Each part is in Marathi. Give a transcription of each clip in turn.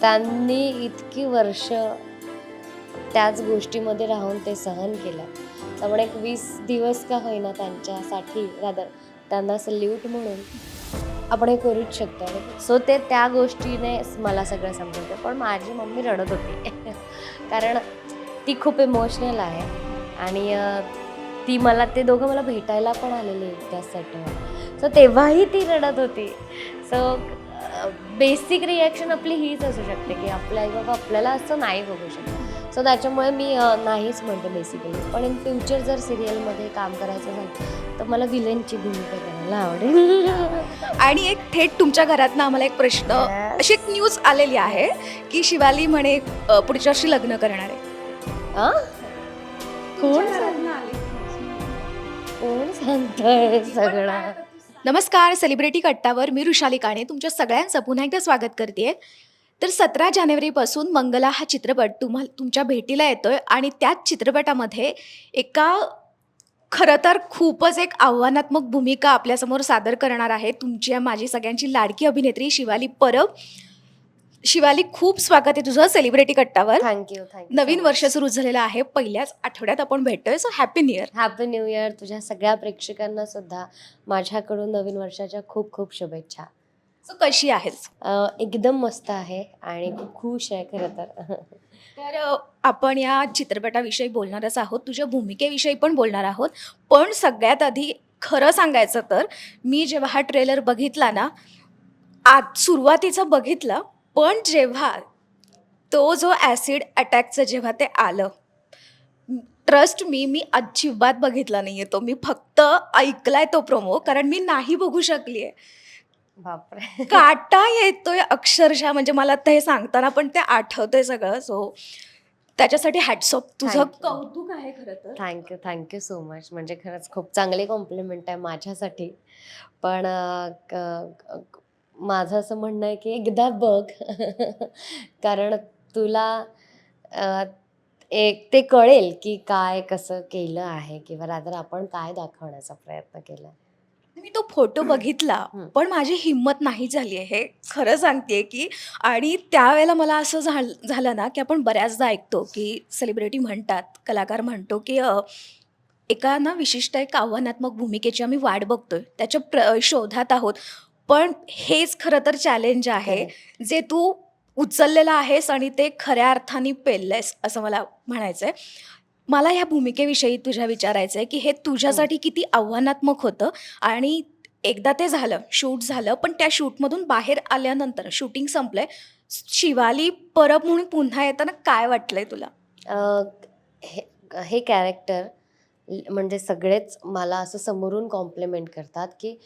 त्यांनी इतकी वर्ष त्याच गोष्टीमध्ये राहून ते सहन केलं. त्यामुळे एक वीस दिवस का होईना त्यांच्यासाठी रादर त्यांना सल्यूट म्हणून आपण हे करूच शकतो. सो ते त्या गोष्टीने मला सगळं समजवतं पण माझी मम्मी रडत होती. कारण ती खूप इमोशनल आहे. आणि ती मला ते दोघं मला भेटायला पण आलेले त्या सेटवर सो तेव्हाही ती रडत होती. सो बेसिक रिॲक्शन आपली हीच असू शकते की आपल्या आई बाबा आपल्याला असं नाही बघू शकत. सो त्याच्यामुळे मी नाहीच म्हणते बेसिकली पण इन फ्युचर जर सिरियलमध्ये काम करायचं झालं तर मला विलेनची भूमिका करायला आवडेल. आणि एक थेट तुमच्या घरातनं आम्हाला एक प्रश्न अशी एक न्यूज आलेली आहे की शिवाली म्हणे पुढच्या वर्षी लग्न करणार आहे? कोण कोण सांगतंय सगळं? नमस्कार सेलिब्रिटी कट्टावर मी ऋषाली काणे तुमच्या सगळ्यांचं पुन्हा एकदा स्वागत करते. तर सतरा जानेवारीपासून मंगला हा चित्रपट तुम्हा तुमच्या भेटीला येतोय आणि त्याच चित्रपटामध्ये एका खरं तर खूपच एक आव्हानात्मक भूमिका आपल्यासमोर सादर करणार आहे तुमची माझी सगळ्यांची लाडकी अभिनेत्री शिवाली परब. शिवाली खूप स्वागत आहे तुझं सेलिब्रिटी कट्टावर थँक्यू थँक्यू नवीन वर्ष सुरू झालेलं आहे. पहिल्याच आठवड्यात आपण भेटतोय. So happy new year happy new year तुझ्या सगळ्या प्रेक्षकांना सुद्धा माझ्याकडून नवीन वर्षाच्या खूप खूप शुभेच्छा. सो कशी आहेस? अं, एकदम मस्त आहे आणि खूप खुश आहे खरं तर. तर अ, आपण या चित्रपटाविषयी बोलणारच आहोत. तुझ्या भूमिकेविषयी पण बोलणार आहोत. पण सगळ्यात आधी खरं सांगायचं तर मी जेव्हा हा ट्रेलर बघितला ना आत सुरुवातीचं बघितलं पण जेव्हा तो जो ॲसिड अटॅकचं जेव्हा ते आलं ट्रस्ट मी मी अजिबात बघितला नाही आहे तो. मी फक्त ऐकलाय तो प्रोमो कारण मी नाही बघू शकली आहे बापरे. काटा येतोय अक्षरशः म्हणजे मला आता हे सांगताना पण ते आठवतंय सगळं. सो त्याच्यासाठी हॅट्सऑफ तुझं Thank you. कौतुक आहे खरं तर. थँक्यू थँक्यू सो मच म्हणजे खरंच खूप चांगली कॉम्प्लिमेंट आहे माझ्यासाठी. पण अं, क- क- माझं असं म्हणणं आहे की एकदा बघ. कारण तुला अं, एक ते कळेल की काय कसं केलं आहे किंवा रादर आपण काय दाखवण्याचा प्रयत्न केला. मी तो फोटो बघितला. पण माझी हिंमत नाही झाली आहे. हे खरं सांगते की आणि त्यावेळेला मला असं झाल झालं ना की आपण बऱ्याचदा ऐकतो की सेलिब्रिटी म्हणतात कलाकार म्हणतो की अ, एका ना विशिष्ट एक आव्हानात्मक भूमिकेची आम्ही वाट बघतोय. त्याच्या प्र शोधात आहोत. पण हेच खरं तर चॅलेंज आहे जे तू उचललेलं आहेस आणि ते खऱ्या अर्थाने पेललंयस असं मला म्हणायचं आहे मला ह्या भूमिकेविषयी तुझ्या विचारायचं आहे की हे तुझ्यासाठी किती आव्हानात्मक होतं आणि एकदा ते झालं शूट झालं पण त्या शूटमधून बाहेर आल्यानंतर शूटिंग संपलंय शिवाली परब म्हणून पुन्हा येताना काय वाटलंय तुला? अं, हे हे कॅरेक्टर म्हणजे सगळेच मला असं समोरून कॉम्प्लिमेंट करतात की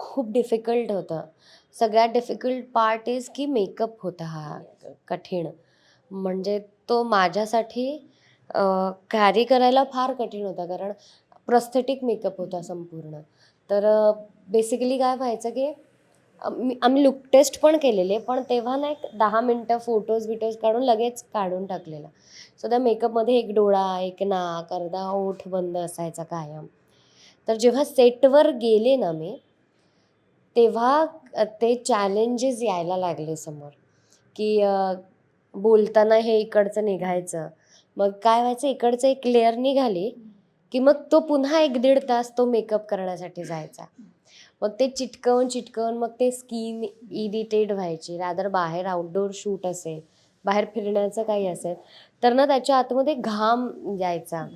खूप डिफिकल्ट होतं. सगळ्यात डिफिकल्ट पार्ट इज की मेकअप होता हा कठीण. म्हणजे तो माझ्यासाठी कॅरी करायला फार कठीण होता कारण प्रस्थेटिक मेकअप होता संपूर्ण. तर बेसिकली काय व्हायचं की आम्ही लुक टेस्ट पण केलेले पण तेव्हा ना एक दहा मिनटं फोटोज बिटोज काढून लगेच काढून टाकलेला. सो त्या मेकअपमध्ये एक डोळा एक नाक अर्धा ओठ बंद असायचा कायम. तर जेव्हा सेटवर गेले ना मी तेव्हा ते चॅलेंजेस यायला लागले समोर. की बोलताना हे इकडचं निघायचं. मग काय व्हायचं इकडचं एक लेअर निघाली की मग तो पुन्हा एक दीड तास तो मेकअप करण्यासाठी जायचा. मग ते चिटकवून चिटकवून मग ते स्किन इरिटेट व्हायची. रादर बाहेर आउटडोर शूट असेल बाहेर फिरण्याचं काही असेल तर ना त्याच्या आतमध्ये घाम यायचा.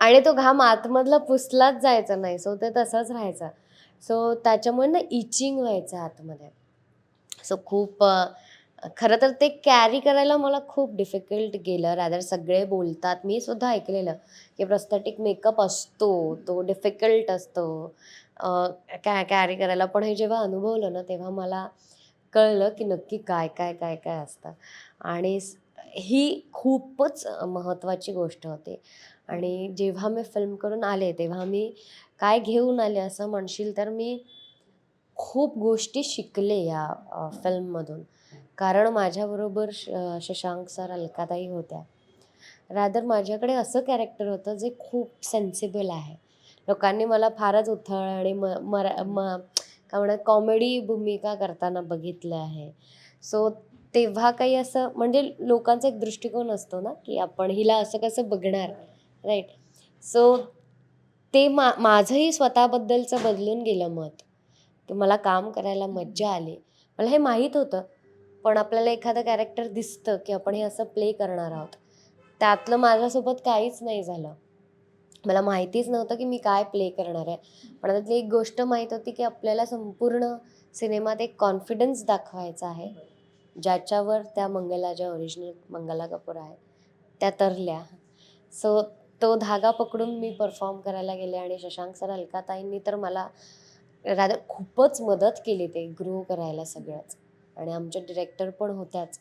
आणि तो घाम आतमधला पुसलाच जायचा नाही. सो ते तसंच राहायचं. सो त्याच्यामुळे ना इचिंग व्हायचं आतमध्ये. सो खूप खरं तर ते कॅरी करायला मला खूप डिफिकल्ट गेलं. रादर सगळे बोलतात. मी सुद्धा ऐकलेलं की प्रस्थेटिक मेकअप असतो तो डिफिकल्ट असतो. कॅ कॅरी करायला. पण हे जेव्हा अनुभवलं ना तेव्हा मला कळलं की नक्की काय काय काय काय असतं. आणि ही खूपच महत्त्वाची गोष्ट होती. आणि जेव्हा मी फिल्म करून आले तेव्हा मी काय घेऊन आले असं म्हणशील तर मी खूप गोष्टी शिकले या फिल्ममधून कारण माझ्याबरोबर श शशांक सर अलकाताई होत्या. रादर माझ्याकडे असं कॅरेक्टर होतं जे खूप सेन्सिबल आहे. लोकांनी मला फारच उथळ आणि म मरा म काय म्हणा कॉमेडी भूमिका करताना बघितलं आहे. सो तेव्हा काही असं म्हणजे लोकांचा एक दृष्टिकोन असतो ना की आपण हिला असं कसं बघणार राईट सो ते मा माझंही स्वतःबद्दलचं बदलून गेलं मत. की मला काम करायला मज्जा आली. मला हे माहीत होतं पण आपल्याला एखादं कॅरेक्टर दिसतं की आपण हे असं प्ले करणार आहोत. त्यातलं माझ्यासोबत काहीच नाही झालं. मला माहितीच नव्हतं की मी काय प्ले करणार आहे. पण त्यातली एक गोष्ट माहीत होती की आपल्याला संपूर्ण सिनेमात एक कॉन्फिडन्स दाखवायचा आहे. ज्याच्यावर त्या मंगला ज्या ओरिजिनल मंगला कपूर आहे त्या तरल्या. सो तो धागा पकडून मी परफॉर्म करायला गेले आणि शशांक सर अलकाताईंनी तर मला राधा खूपच मदत केली ते ग्रो करायला सगळंच. आणि आमच्या डिरेक्टर पण होत्याच.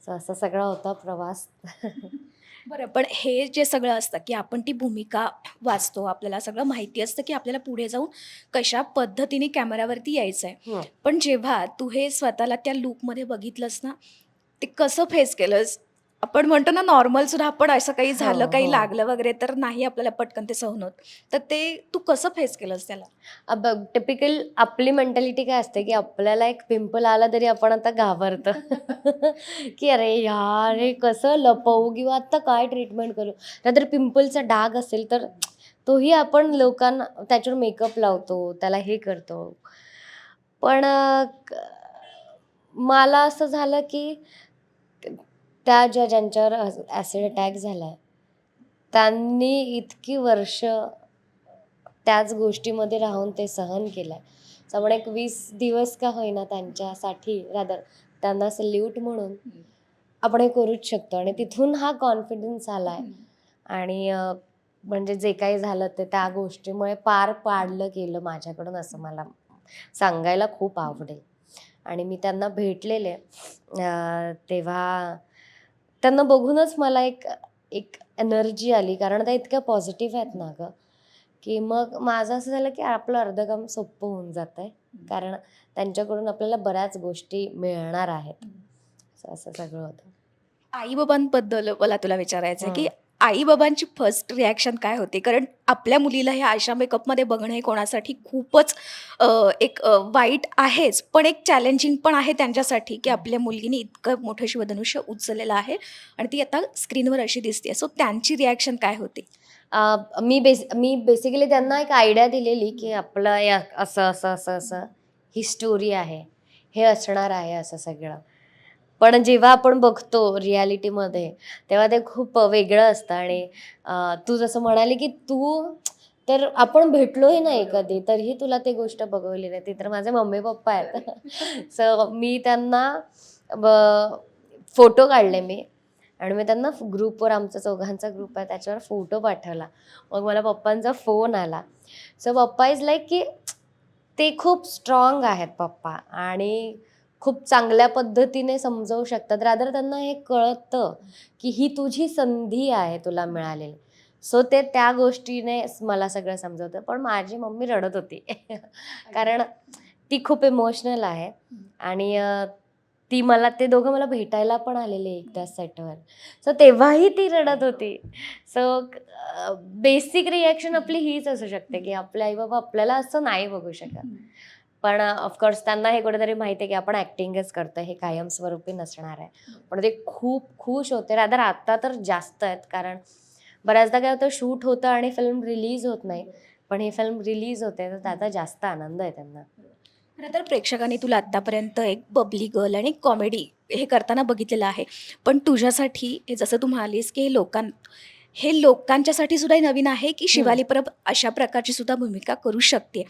सो असा सगळा होता प्रवास. बरं पण हे जे सगळं असतं की आपण ती भूमिका वाचतो आपल्याला सगळं माहिती असतं की आपल्याला पुढे जाऊन कशा पद्धतीने कॅमेऱ्यावरती यायचं आहे हं. पण जेव्हा तू हे स्वतःला त्या लूकमध्ये बघितलंस ना ते कसं फेस केलंस? आपण म्हणतो ना नॉर्मल सुद्धा आपण असं काही झालं हो, काही हो. लागलं वगैरे तर नाही आपल्याला पटकन ते सहन होत. तर ते तू कसं फेस केलंस त्याला? टिपिकल आपली मेंटॅलिटी काय असते की आपल्याला एक पिंपल आला तरी आपण आता घाबरतो. की अरे यार हे कसं लपवू किंवा आता काय ट्रीटमेंट करू? नाहीतर पिंपलचा डाग असेल तर तोही आपण लोकांना त्याच्यावर मेकअप लावतो त्याला हे करतो. पण अं, क- मला असं झालं की त्या ज्या ज्यांच्यावर ॲसिड अटॅक झाला आहे त्यांनी इतकी वर्ष त्याच गोष्टीमध्ये राहून ते सहन केलं आहे त्यामुळे एक वीस दिवस का होईना त्यांच्यासाठी रादर त्यांना सल्यूट म्हणून आपण हे करूच शकतो. आणि तिथून हा कॉन्फिडन्स आला आहे आणि म्हणजे जे काही झालं ते त्या गोष्टीमुळे पार पाडलं गेलं माझ्याकडून असं मला सांगायला खूप आवडेल. आणि मी त्यांना भेटलेले. तेव्हा त्यांना बघूनच मला एक एक एनर्जी आली कारण त्या इतक्या पॉझिटिव्ह आहेत ना गं. की मग माझं असं झालं की आपलं अर्धं काम सोपं होऊन जातं आहे कारण त्यांच्याकडून आपल्याला बऱ्याच गोष्टी मिळणार आहेत. असं- असं सगळं होतं. आईबाबांबद्दल मला तुला विचारायचं आहे की. आईबाबांची फर्स्ट रिॲक्शन काय होते? कारण आपल्या मुलीला हे आशा मेकअपमध्ये बघणं हे कोणासाठी खूपच अ, एक अ, वाईट आहेच. पण एक चॅलेंजिंग पण आहे त्यांच्यासाठी की आपल्या मुलगीने इतकं मोठं शिवधनुष्य उचललेलं आहे आणि ती आता स्क्रीनवर अशी दिसते सो त्यांची रिॲक्शन काय होती? मी बेस मी बेसिकली त्यांना एक आयडिया दिलेली की आपलं या असं असं असं असं ही स्टोरी आहे. हे असणार आहे असं सगळं. पण जेव्हा आपण बघतो रियालिटीमध्ये तेव्हा ते खूप वेगळं असतं. आणि तू जसं म्हणाली की तू तर आपण भेटलोही नाही कधी तरीही तुला ती गोष्ट बघवली नाही. ती तर माझे मम्मी पप्पा आहेत. सो मी त्यांना फोटो काढले मी. आणि मी त्यांना ग्रुपवर आमचा चौघांचा ग्रुप आहे त्याच्यावर फोटो पाठवला. मग मला पप्पांचा फोन आला. सो पप्पा इज लाईक की ते खूप स्ट्रॉंग आहेत पप्पा. आणि खूप चांगल्या पद्धतीने समजवू शकतात. रादर त्यांना हे कळतं की ही तुझी संधी आहे तुला मिळालेली. सो ते त्या गोष्टीने मला सगळं समजवतं. पण माझी मम्मी रडत होती. कारण ती खूप इमोशनल आहे. आणि ती मला ते दोघं मला भेटायला पण आलेले एकदा सेटवर सो तेव्हाही ती रडत होती. सो बेसिक रिॲक्शन आपली हीच असू शकते की आपले आई बाबा आपल्याला असं नाही बघू शकत. पण ऑफकोर्स त्यांना हे कुठेतरी माहिती आहे की आपण ॲक्टिंगच करतो हे कायमस्वरूपी नसणार आहे. पण ते खूप खुश होते. रादर आता तर जास्त आहेत कारण बऱ्याचदा काय होतं शूट होतं आणि फिल्म रिलीज होत नाही. पण ही फिल्म रिलीज होते तर त्याचा जास्त आनंद आहे त्यांना. खरं तर प्रेक्षकांनी तुला आत्तापर्यंत एक बबली गर्ल आणि कॉमेडी हे करताना बघितलेलं आहे. पण तुझ्यासाठी हे जसं तू म्हणालीस की हे लोकां हे लोकांच्यासाठी सुद्धा नवीन आहे की शिवाली परब अशा प्रकारची सुद्धा भूमिका करू शकते.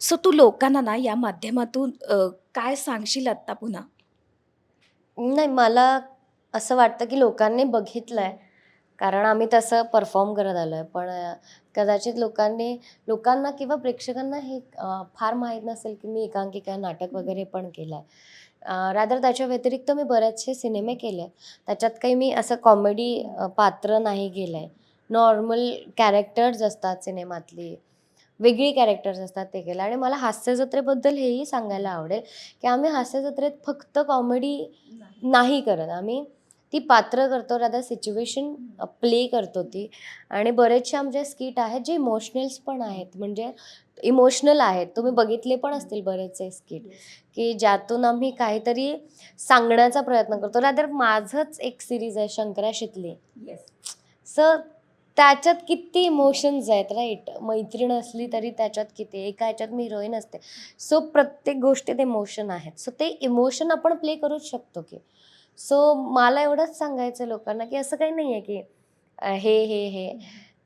सो तू लोकांना ना या माध्यमातून अ, काय सांगशील आत्ता पुन्हा? नाही मला असं वाटतं की लोकांनी बघितलं आहे कारण आम्ही तसं परफॉर्म करत आलो आहे पण कदाचित लोकांनी लोकांना किंवा प्रेक्षकांना हे फार माहीत नसेल की मी एकांकिका नाटक वगैरे पण केलं आहे रादर त्याच्या व्यतिरिक्त मी बरेचसे सिनेमे केले. त्याच्यात काही मी असं कॉमेडी पात्र नाही केलं आहे नॉर्मल कॅरेक्टर्स असतात सिनेमातली. वेगळी कॅरेक्टर्स असतात ते केलं. आणि मला हास्यजत्रेबद्दल हेही सांगायला आवडेल की आम्ही हास्यजत्रेत फक्त कॉमेडी नाही. करत. आम्ही ती पात्र करतो रादर सिच्युएशन प्ले करतो ती. आणि बरेचसे आमचे स्किट आहेत जे इमोशनल्स पण आहेत. म्हणजे इमोशनल आहेत. तुम्ही बघितले पण असतील बरेचसे स्किट की ज्यातून आम्ही काहीतरी सांगण्याचा प्रयत्न करतो. रादर माझंच एक सिरीज आहे शंकरा शितले. सर त्याच्यात किती इमोशन्स आहेत राईट मैत्रीण असली तरी त्याच्यात किती एका ह्याच्यात मी हिरोईन असते. सो प्रत्येक गोष्टीत इमोशन आहेत. सो ते इमोशन आपण प्ले करूच शकतो की. सो मला एवढंच सांगायचं आहे लोकांना की असं काही नाही आहे की हे हे हे.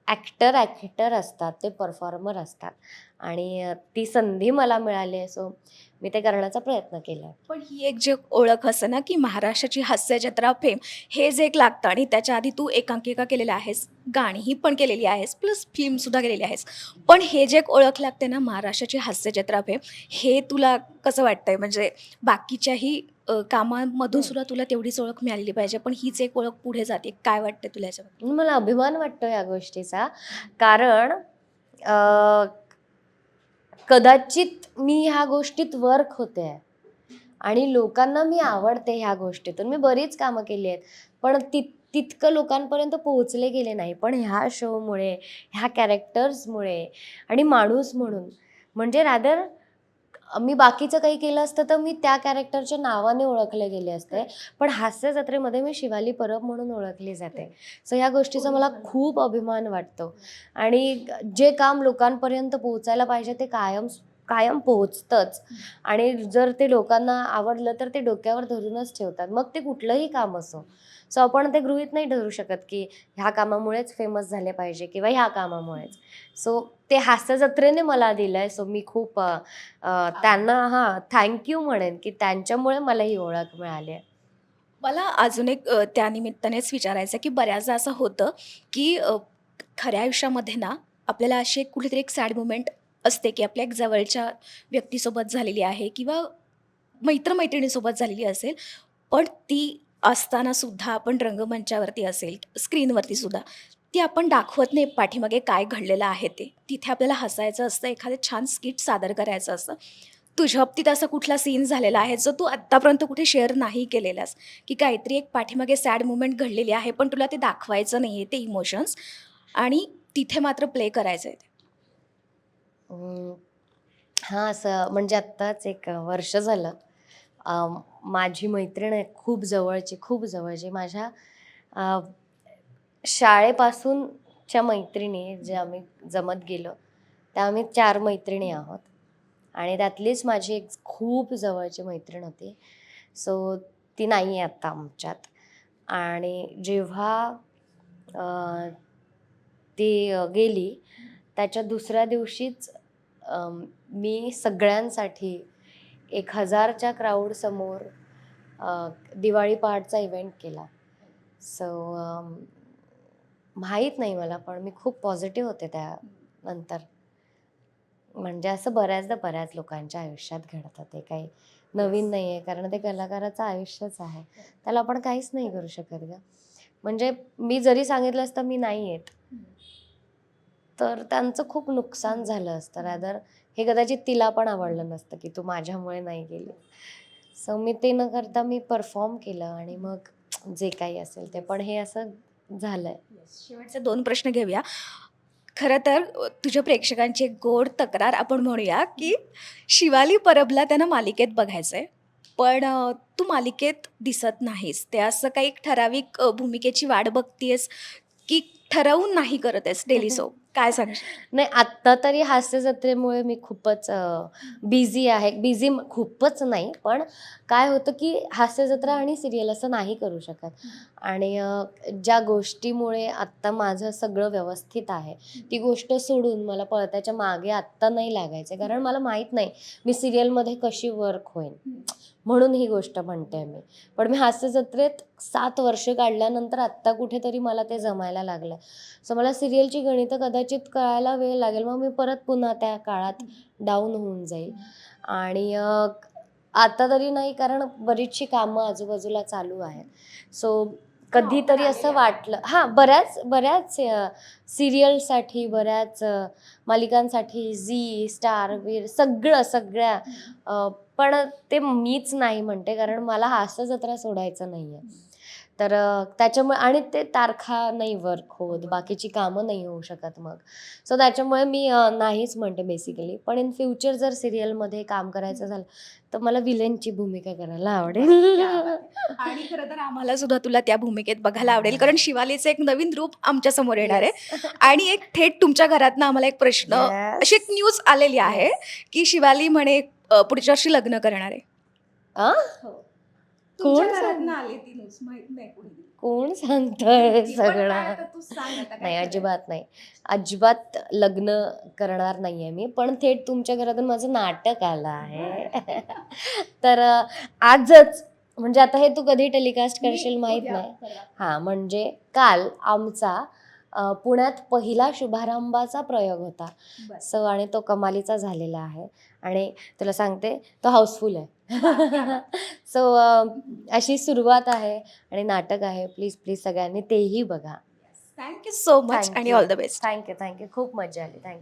ॲक्टर ॲक्टर असतात ते परफॉर्मर असतात. आणि ती संधी मला मिळाली आहे सो मी ते करण्याचा प्रयत्न केला. आहे पण ही एक जे ओळख असते ना की महाराष्ट्राची हास्य जत्रा फेम हे जे एक लागतं आणि त्याच्या आधी तू एकांकिका केलेल्या आहेस गाणीही पण केलेली आहेस प्लस फिल्मसुद्धा केलेली आहेस. पण हे जे एक ओळख लागते ना महाराष्ट्राची हास्य जत्रा फेम हे तुला कसं वाटतंय? म्हणजे बाकीच्याही कामांमधून सुद्धा तुला तेवढीच ओळख मिळालेली पाहिजे पण हीच एक ओळख पुढे जाते. काय वाटतं तुला याच्याबद्दल? मला अभिमान वाटतो या गोष्टीचा. कारण कदाचित मी ह्या गोष्टीत वर्क होते. आहे आणि लोकांना मी आवडते ह्या गोष्टीतून. मी बरीच कामं केली आहेत. पण ति तितकं लोकांपर्यंत पोहोचले गेले नाही. पण ह्या शोमुळे ह्या कॅरेक्टर्समुळे आणि माणूस म्हणून. म्हणजे रादर मी बाकीचं काही केलं असतं तर मी त्या कॅरेक्टरच्या नावाने ओळखले गेले असते. पण हास्य जत्रेमध्ये मी शिवाली परब म्हणून ओळखली जाते. सो ह्या गोष्टीचा मला खूप अभिमान वाटतो. आणि जे काम लोकांपर्यंत पोहोचायला पाहिजे ते कायम कायम पोहोचतंच. आणि जर ते लोकांना आवडलं तर ते डोक्यावर धरूनच ठेवतात. मग ते कुठलंही काम असो. सो आपण ते गृहीत नाही धरू शकत की ह्या कामामुळेच फेमस झाले पाहिजे किंवा ह्या कामामुळेच. सो ते हास्य जत्रेने मला दिलं आहे सो मी खूप त्यांना हां थँक्यू म्हणेन की त्यांच्यामुळे मला ही ओळख मिळाली आहे. मला अजून एक अ, त्या निमित्तानेच विचारायचं की बऱ्याचदा असं होतं की खऱ्या आयुष्यामध्ये ना आपल्याला अशी एक कुठेतरी एक सॅड मुमेंट असते की आपल्या एक जवळच्या व्यक्तीसोबत झालेली आहे किंवा मैत्रमैत्रिणीसोबत झालेली असेल पण ती असताना सुद्धा आपण रंगमंचावरती असेल स्क्रीनवरती सुद्धा ती आपण दाखवत नाही पाठीमागे काय घडलेलं आहे ते. तिथे आपल्याला हसायचं असतं एखादं छान स्किट सादर करायचं असतं. तुझ्या बाबतीत असा कुठला सीन झालेला आहे जो तू आत्तापर्यंत कुठे शेअर नाही केलेलास की काहीतरी एक पाठीमागे सॅड मुमेंट घडलेली आहे पण तुला ते दाखवायचं नाही आहे ते इमोशन्स आणि तिथे मात्र प्ले करायचं आहे ते. हां असं म्हणजे आत्ताच एक वर्ष झालं. माझी मैत्रीण आहे खूप जवळची खूप जवळची. माझ्या शाळेपासूनच्या मैत्रिणी जे आम्ही जमत गेलो त्या आम्ही चार मैत्रिणी आहोत. आणि त्यातलीच माझी एक खूप जवळची मैत्रीण होती. सो ती नाही आहे आत्ता आमच्यात. आणि जेव्हा ती गेली त्याच्या दुसऱ्या दिवशीच मी सगळ्यांसाठी एक हजारच्या क्राऊडसमोर दिवाळी पहाटचा इव्हेंट केला. सो माहीत नाही मला पण मी खूप पॉझिटिव्ह होते त्यानंतर म्हणजे असं बऱ्याचदा बऱ्याच लोकांच्या आयुष्यात घडतं ते काही नवीन नाही आहे कारण ते कलाकाराचं आयुष्यच आहे. त्याला आपण काहीच नाही करू शकत का म्हणजे मी जरी सांगितलं असतं मी नाही येत तर त्यांचं खूप नुकसान झालं असतं. रादर हे कदाचित तिला पण आवडलं नसतं की तू माझ्यामुळे नाही गेली. सो मी ते न करता मी परफॉर्म केलं आणि मग जे काही असेल ते. पण हे असं झालंय. शेवटचे दोन प्रश्न घेऊया. खरं तर तुझ्या प्रेक्षकांची एक गोड तक्रार आपण म्हणूया की शिवाली परबला त्यांना मालिकेत बघायचं आहे पण तू मालिकेत दिसत नाहीस. ते असं काही ठराविक भूमिकेची वाट बघतीयस की ठरवून नाही करत आहेस डेली सो काय सांगशील नाही आत्ता तरी हास्य जत्रेमुळे मी खूपच बिझी आहे. बिझी खूपच नाही. पण काय होतं की हास्य जत्रा आणि सिरियल असं नाही करू शकत. आणि ज्या गोष्टीमुळे आत्ता माझं सगळं व्यवस्थित आहे ती गोष्ट सोडून मला पळत्याच्या मागे आत्ता नाही लागायचं. कारण मला माहीत नाही मी सिरियलमध्ये कशी वर्क होईन. म्हणून ही गोष्ट म्हणते मी. पण मी हास्य जत्रेत सात वर्ष काढल्यानंतर आत्ता कुठेतरी मला ते जमायला लागलं. सो मला सिरियलची गणितं कदाचित कळायला वेळ लागेल. मग मी परत पुन्हा त्या काळात डाऊन होऊन जाईल. आणि आता तरी नाही कारण बरीचशी कामं आजूबाजूला चालू आहेत. सो कधीतरी असं वाटलं. हां बऱ्याच बऱ्याच सिरियलसाठी बऱ्याच मालिकांसाठी झी स्टार वीर सगळं सगळ्या पण ते मीच नाही म्हणते कारण मला हास्य जत्रा सोडायचं नाहीये. तर त्याच्यामुळे आणि ते तारखा नाही वर्क होत बाकीची कामं नाही होऊ शकत मग. सो त्याच्यामुळे मी नाहीच म्हणते बेसिकली पण इन फ्युचर जर सिरियलमध्ये काम करायचं झालं तर मला विलेनची भूमिका करायला आवडेल. आणि खरं तर आम्हाला सुद्धा तुला त्या भूमिकेत बघायला आवडेल कारण शिवालीचं एक नवीन रूप आमच्यासमोर येणार आहे. आणि एक थेट तुमच्या घरातनं आम्हाला एक प्रश्न. अशी एक न्यूज आलेली आहे की शिवाली म्हणे पुढच्या वर्षी लग्न करणार आहे. कोण घरातनं आली ती न्यूज माहीत नाही कोणी दिली. कोण सांगतोय पण काय सगळं आता तू सांग आता काय नाही करायचं? अजिबात नाही अजिबात लग्न करणार नाहीये मी पण थेट तुमच्या घरातून माझं नाटक आलं आहे तर अ, आजच म्हणजे आता हे तू कधी टेलिकास्ट करशील मी माहीत उद्या नाही. हा म्हणजे काल आमचा अ, पुण्यात पहिला शुभारंभाचा प्रयोग होता बरं. सो आणि तो कमालीचा झालेला आहे आणि तुला सांगते तो हाऊसफुल आहे सो अशी सुरुवात आहे आणि नाटक आहे. प्लीज प्लीज सगळ्यांनी तेही बघा. थँक्यू सो मच आणि. All the best thank you thank you खूप मजा आली. थँक्यू